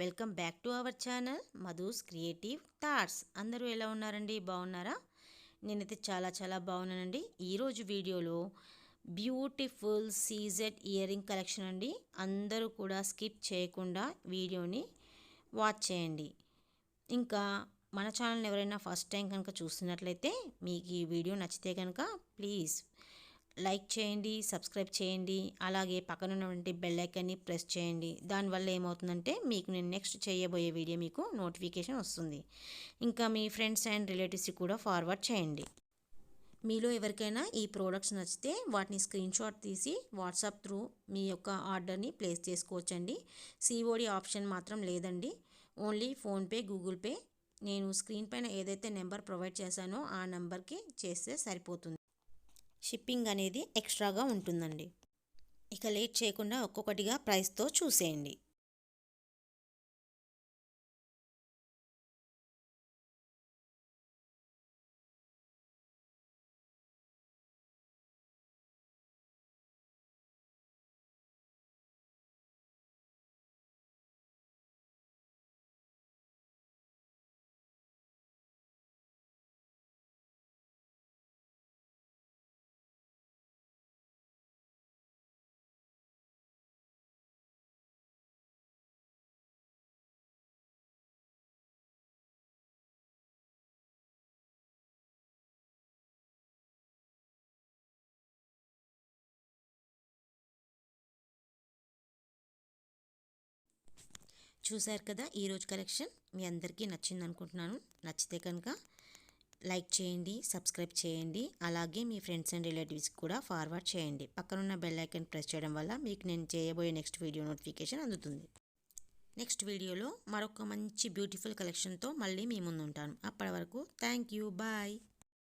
Welcome back to our channel Madhu's creative thoughts. అందరూ ఎలా ఉన్నారండి? బాగున్నారా? నేనైతే చాలా చాలా బాగున్నానండి. ఈరోజు వీడియోలో బ్యూటిఫుల్ సీజెడ్ ఇయరింగ్ కలెక్షన్ అండి. అందరూ కూడా స్కిప్ చేయకుండా వీడియోని వాచ్ చేయండి. ఇంకా మన ఛానల్ ఎవరైనా ఫస్ట్ టైం కనుక చూస్తున్నట్లయితే మీకు ఈ వీడియో నచ్చితే కనుక ప్లీజ్ లైక్ చేయండి సబ్స్క్రైబ్ చేయండి అలాగే పక్కన ఉన్నటువంటి బెల్ ఐకాన్ని ప్రెస్ చేయండి. దానివల్ల ఏమవుతుందంటే మీకు నేను నెక్స్ట్ చేయబోయే వీడియో మీకు నోటిఫికేషన్ వస్తుంది. ఇంకా మీ ఫ్రెండ్స్ అండ్ రిలేటివ్స్కి కూడా ఫార్వర్డ్ చేయండి. మీలో ఎవరికైనా ఈ ప్రోడక్ట్స్ నచ్చితే వాటిని స్క్రీన్ షాట్ తీసి వాట్సాప్ త్రూ మీ యొక్క ఆర్డర్ని ప్లేస్ చేసుకోవచ్చండి. సిఓడి ఆప్షన్ మాత్రం లేదండి. Only PhonePe Google Pay. నేను స్క్రీన్ పైన ఏదైతే నెంబర్ ప్రొవైడ్ చేశానో ఆ నెంబర్కి చేస్తే సరిపోతుంది. షిప్పింగ్ అనేది ఎక్స్ట్రాగా ఉంటుందండి. ఇక లేట్ చేయకుండా ఒక్కొక్కటిగా ప్రైస్తో చూసేయండి. చూశారు కదా ఈరోజు కలెక్షన్. మీ అందరికీ నచ్చింది అనుకుంటున్నాను. నచ్చితే కనుక లైక్ చేయండి సబ్స్క్రైబ్ చేయండి. అలాగే మీ ఫ్రెండ్స్ అండ్ రిలేటివ్స్కి కూడా ఫార్వర్డ్ చేయండి. పక్కనున్న బెల్ ఐకన్ ప్రెస్ చేయడం వల్ల మీకు నేను చేయబోయే నెక్స్ట్ వీడియో నోటిఫికేషన్ అందుతుంది. నెక్స్ట్ వీడియోలో మరొక మంచి బ్యూటిఫుల్ కలెక్షన్తో మళ్ళీ మీ ముందు ఉంటాను. అప్పటి వరకు థ్యాంక్ యూ బాయ్.